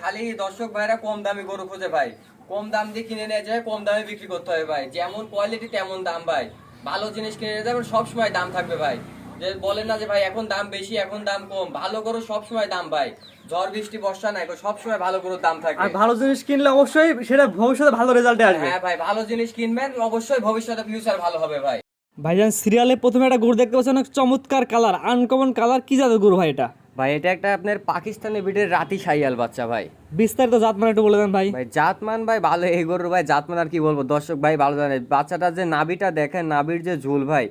খালি দর্শক ভাইরা কম দামি গরু খোঁজে ভাই কম দাম দিয়ে কিনে নিয়ে যায় কম দামে বিক্রি করতে হবে ভাই। যেমন কোয়ালিটি তেমন দাম ভাই। ভালো জিনিস কিনে নিয়ে যাবেন সব সময় দাম থাকবে ভাই। যে বলেন না যে ভাই এখন দাম বেশি এখন দাম কম। ভালো গরু সব সময় দাম ভাই। ঝড় বৃষ্টি বর্ষা নাই সব সময় ভালো গরুর দাম আর থাকবে ভালো জিনিস কিনলে অবশ্যই সেটা ভবিষ্যতে ভালো রেজাল্টে আসবে। হ্যাঁ ভাই ভালো জিনিস কিনবেন অবশ্যই ভবিষ্যতে ফিউচার ভালো হবে ভাই। ভাইজান সিরিয়ালে প্রথমে একটা গরু দেখতে পাচ্ছেন অনেক চমৎকার কালার আনকমন কালার কি জাতের গরু ভাই এটা? ভাই এটা একটা আপনার পাকিস্তানি বিটের রাতি সাইয়াল বাচ্চা ভাই। বিস্তারিত জাত মানে একটু বলে দেন ভাই। ভাই জাতমান ভাই ভালো এই গরুর ভাই জাতমান আর কি বলব? দর্শক ভাই ভালো জানে। বাচ্চাটা যে নাবিটা দেখেন নাবির যে ঝুল ভাই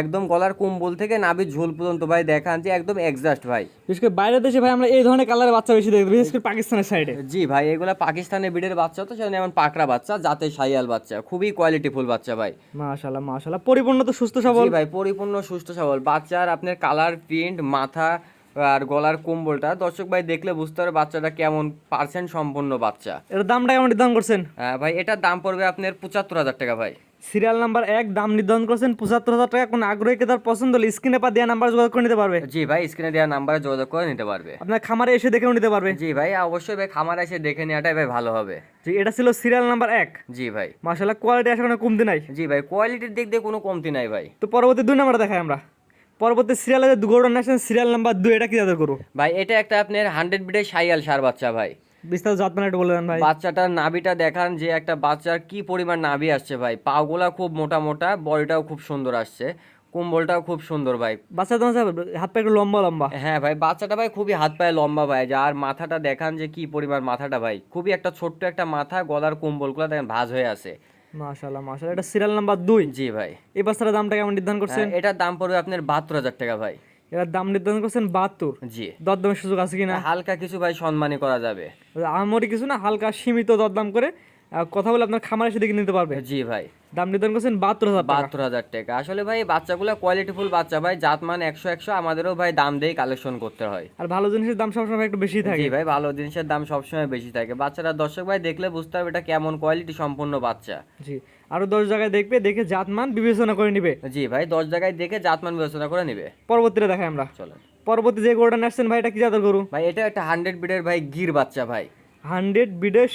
একদম গলার কম্বল থেকে নাবির ঝুল পর্যন্ত ভাই দেখান যে একদম এক্সাস্ট ভাই। বিশেষ করে বাইরের দেশে ভাই আমরা এই ধরনের কালারের বাচ্চা বেশি দেখি বিশেষ করে পাকিস্তানের সাইডে জি ভাই এগুলো পাকিস্তানের বিডের বাচ্চা তো সেজন্য এমন পাকড়া বাচ্চা জাতের সাইয়াল বাচ্চা খুবই কোয়ালিটিফুল বাচ্চা ভাই। মাশাল্লাহ মাশাল্লাহ পরিপূর্ণ তো সুস্থ সবল। ভাই পরিপূর্ণ সুস্থ সবল। বাচ্চার আপনার কালার প্রিন্ট মাথা আর গলার কম্বলটা দর্শক ভাই দেখলে বুঝতে পারবে বাচ্চাটা কেমন পার্সেন্ট সম্পূর্ণ বাচ্চা। এর দামটা কেমন নির্ধারণ করছেন? হ্যাঁ ভাই এটার দাম পড়বে আপনার পঁচাত্তর হাজার টাকা ভাই। সিরিয়াল নাম্বার এক দাম নির্ধারণ করছেন পঁচাত্তর হাজার টাকা। কোন আগ্রহী তার পছন্দ হলে স্ক্রিনে পা দেওয়া নাম্বার যোগাযোগ করে নিতে পারবে। জি ভাই স্ক্রিনে দেওয়া নাম্বারে যোগাযোগ করে নিতে পারবে। আপনার খামারে এসে দেখেও নিতে পারবে। জি ভাই অবশ্যই ভাই খামারে এসে দেখে নেওয়াটাই ভাই ভালো হবে। জি এটা ছিল সিরিয়াল নাম্বার এক। জি ভাই। মাশাল্লাহ কোয়ালিটি আসলে কোনো কমতি নাই। জি ভাই কোয়ালিটির দিক দিয়ে কোনো কমতি নাই ভাই। তো পরবর্তী দুই নাম্বার দেখাই আমরা। পরবর্তী সিরিয়ালে যে গরুটা নেছেন সিরিয়াল নাম্বার দুই এটা কি জাতের গরু ভাই এটা একটা আপনার হান্ড্রেড বিডের সাইয়াল সার বাচ্চা ভাই। বিস্তারিত জাত মানে একটু বলে দেন ভাই। বাচ্চাটার নাভিটা দেখান যে একটা বাচ্চার কি পরিমাণ নাভি আসছে ভাই। পাগুলা খুব মোটা মোটা বডিটাও খুব সুন্দর আসছে কুম্বলটাও খুব সুন্দর ভাই। বাচ্চা তোমার হাত পা একটু লম্বা লম্বা। হ্যাঁ ভাই বাচ্চাটা ভাই খুবই হাত পায়ে লম্বা ভাই। আর মাথাটা দেখান যে কি পরিমাণ মাথাটা ভাই। খুবই একটা ছোট্ট একটা মাথা গলার কুম্বলগুলো দেখেন ভাঁজ হয়ে আছে। মাশাল্লাহ মাশাআল্লাহ। এটা সিরিয়াল নাম্বার দুই। জি ভাই। এই বাচ্চাটার দামটা কেমন নির্ধারণ করছেন? হ্যাঁ, এটার দাম পড়বে আপনার বাহাত্তর হাজার টাকা ভাই। এটার দাম নির্ধারণ করছেন বাহাত্তর। জি। দরদামের সুযোগ আছে কিনা? হালকা কিছু ভাই সম্মানী করা যাবে। আমরি কিছু না হালকা সীমিত দরদাম করে কথা বলে আপনার খামার এসে দেখে নিতে পারবে। জি ভাই। দাম নির্ধারণ করছেন বাহাত্তর হাজার টাকা। বাহাত্তর হাজার টাকা। আসলে ভাই বাচ্চাগুলো কোয়ালিটিফুল বাচ্চা ভাই জাত মান একশো একশো আমাদেরও ভাই দাম দিয়ে কালেকশন করতে হয়। আর ভালো জিনিসের দাম সবসময় একটু বেশি থাকে। ভাই ভালো জিনিসের দাম সবসময় বেশি থাকে। বাচ্চারা দর্শক ভাই দেখলে বুঝতে হবে এটা কেমন কোয়ালিটি সম্পূর্ণ বাচ্চা। জি আরও দশ জায়গায় দেখবে দেখে জাতমান বিবেচনা করে নিবে। জি ভাই দশ জায়গায় দেখে জাতমান বিবেচনা করে নিবে। পরবর্তীতে দেখাই আমরা। চলেন। পরবর্তী যে গরুটা নেসছেন ভাই এটা কি জাতের গরু? ভাই এটা একটা হান্ড্রেড বিডের ভাই গির বাচ্চা ভাই। হান্ড্রেড বিডের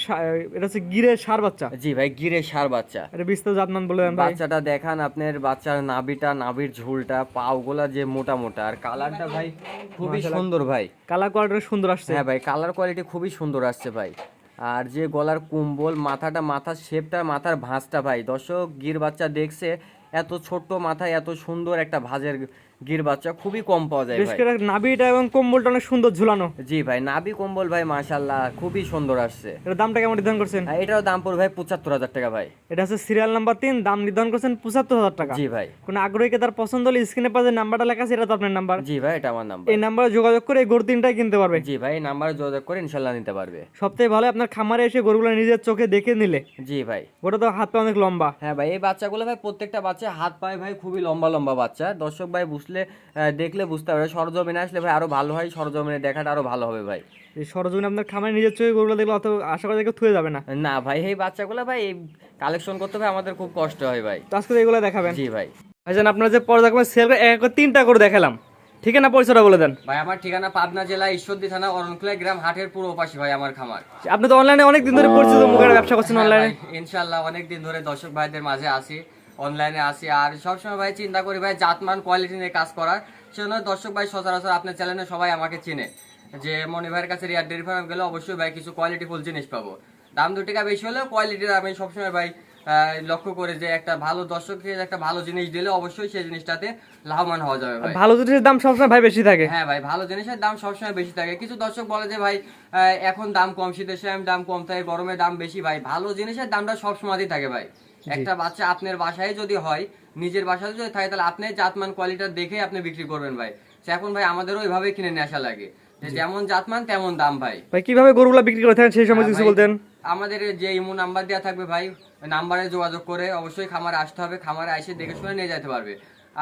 এটা হচ্ছে গিরের সার বাচ্চা। জি ভাই গিরের সার বাচ্চা। এটা বিস্তারিত জাতমান বলে দেন বাচ্চাটা দেখান আপনার বাচ্চার নাভিটা নাভির ঝুলটা পাওগুলা যে মোটা মোটা। আর কালারটা ভাই খুবই সুন্দর ভাই। কালার কোয়ালিটি সুন্দর আসছে। হ্যাঁ ভাই কালার কোয়ালিটি খুবই সুন্দর আসছে ভাই। আর যে গলার কুম্বল মাথাটা মাথার শেপটা মাথার ভাঁজটা ভাই। দর্শক গির বাচ্চা দেখছে এত ছোট্ট মাথায় এত সুন্দর একটা ভাজের গির বাচ্চা খুবই কম পাওয়া যায় বিশেষ করে নাভিটা এবং কম্বলটা অনেক সুন্দর ঝুলানো। জি ভাই নাভি কম্বল ভাই মাশাল্লাহ খুবই সুন্দর আসছে। এটার দামটা কেমন নির্ধারণ করছেন? এটারও দাম পড়বে ভাই পঁচাত্তর হাজার টাকা ভাই। এটা হচ্ছে সিরিয়াল নাম্বার তিন দাম নির্ধারণ করছেন পঁচাত্তর হাজার টাকা। জি ভাই। কোন আগ্রহীকে তার পছন্দ হলে স্ক্রিনে পাশে নাম্বারটা লেখা আছে এটা তো আপনার নাম্বার জি ভাই এটা আমার নাম্বার এই নাম্বারে যোগাযোগ করে এই গরু তিনটাই কিনতে পারবে। জি ভাই এই নাম্বারে যোগাযোগ করে ইনশাল্লাহ নিতে পারবে। সবথেকে ভালো আপনার খামারে এসে গরুগুলো নিজের চোখে দেখে নিলে। জি ভাই। ওটা তো হাত পা অনেক লম্বা। হ্যাঁ ভাই এই বাচ্চাগুলো ভাই প্রত্যেকটা বাচ্চা হাত পায়ে ভাই খুবই লম্বা লম্বা বাচ্চা। দর্শক ভাই বুঝলে আহ, দেখলে বুঝতে পারবে। সরজমিনে আসলে ভাই আরও ভালো হয় সরজমিনে দেখাটা আরও ভালো হবে ভাই। এই সরজমিনে আপনার খামারে নিজের চোখে গরুগুলো দেখলে অত আশা করা কেউ থুয়ে যাবে না। না ভাই এই বাচ্চাগুলো ভাই কালেকশন করতে ভাই আমাদের খুব কষ্ট হয় ভাই। তো আজকে এগুলো দেখাবেন। জি ভাই। ভাইজান আপনারা যে পর্দা কমে সেল করে এক এক তিনটা করে দেখালাম। ঠিকানা আছে পরিচয়টা বলে দেন? ভাই আমার ঠিকানা পাবনা জেলা ঈশ্বরদী থানা অরণকুলা গ্রাম হাটের পুরো পাশে ভাই আমার খামার। আপনি তো অনলাইনে অনেক দিন ধরে পরিচিত মুখের ব্যবসা করছেন অনলাইনে হ্যাঁ ভাই, ইনশাল্লাহ অনেক দিন ধরে দর্শক ভাইদের মাঝে আসি অনলাইনে আসি আর সবসময় ভাই চিন্তা করি ভাই জাতমান কোয়ালিটি নিয়ে কাজ করার। সেজন্য দর্শক ভাই সচরাচর আপনার চ্যানেলে সবাই আমাকে চিনে। যে মনি ভাইয়ের কাছে রিয়ার ফার্ম গেলে অবশ্যই ভাই কিছু কোয়ালিটিফুল জিনিস পাবো। দাম দু টাকা বেশি হলেও কোয়ালিটির আমি সবসময় ভাই লক্ষ্য করে যে একটা ভালো দর্শককে একটা ভালো জিনিস দিলে অবশ্যই সেই জিনিসটাতে লাভবান হওয়া যাবে ভাই। ভালো জিনিসের দাম সবসময় ভাই বেশি থাকে। হ্যাঁ ভাই ভালো জিনিসের দাম সবসময় বেশি থাকে। কিছু দর্শক বলে যে ভাই এখন দাম কম শীতের সময় দাম কম থাকে গরমে দাম বেশি। ভাই ভালো জিনিসের দামটা সবসময়ই থাকে ভাই। একটা বাচ্চা আপনার বাসায় যদি হয় নিজের বাসায় যদি থাকে তাহলে আপনি জাতমান কোয়ালিটি দেখে আপনি বিক্রি করবেন ভাই। এখন ভাই আমাদেরও ওইভাবে কিনে নিয়ে আসা লাগে। যে যেমন জাতমান তেমন দাম ভাই। ভাই কীভাবে গরুগুলো বিক্রি করে থাকেন সেই সময় হ্যাঁ কিছু বলতেন? আমাদের যে ইমো নাম্বার দেওয়া থাকবে ভাই ওই নাম্বারে যোগাযোগ করে অবশ্যই খামারে আসতে হবে খামারে এসে দেখে শুনে নিয়ে যেতে পারবে।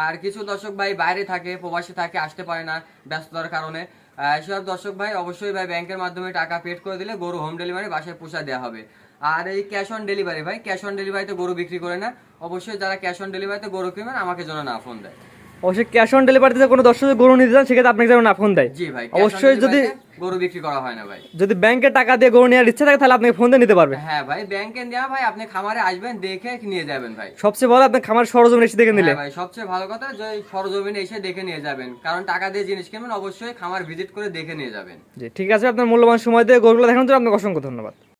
আর কিছু দর্শক ভাই বাইরে থাকে প্রবাসী থাকে আসতে পারে না ব্যস্ততার কারণে। সেসব দর্শক ভাই অবশ্যই ভাই ব্যাংকের মাধ্যমে টাকা পেড করে দিলে গরু হোম ডেলিভারি বাসায় পোষা দেওয়া হবে। আর এই ক্যাশ অন ডেলিভারি ভাই। ক্যাশ অন ডেলিভারিতে গরু বিক্রি করে না। অবশ্যই যারা ক্যাশ অন ডেলিভারিতে গরু কিনবেন আমাকে যেন না ফোন দেয়। অবশ্যই ক্যাশ অন ডেলিভারিতে কোনো দর্শক গরু নিতে চান সেক্ষেত্রে আপনাকে যেন না ফোন দেয়। জি ভাই অবশ্যই যদি গরু বিক্রি করা হয় না ভাই। যদি ব্যাংকে টাকা দিয়ে গরু নেওয়ার ইচ্ছা থাকে তাহলে আপনি ফোন দিয়ে নিতে পারবেন হ্যাঁ ভাই ব্যাংকে দেওয়া ভাই আপনি খামারে আসবেন দেখে নিয়ে যাবেন ভাই। সবচেয়ে ভালো আপনি খামার সরজমিন এসে দেখে নিলে। হ্যাঁ ভাই সবচেয়ে ভালো কথা যে সরজমিনে এসে দেখে নিয়ে যাবেন। কারণ টাকা দিয়ে জিনিস কিনবেন অবশ্যই খামার ভিজিট করে দেখে নিয়ে যাবেন। জি ঠিক আছে আপনার মূল্যবান সময় দিয়ে গরুগুলো দেখানোর জন্য আপনাকে অসংখ্য ধন্যবাদ।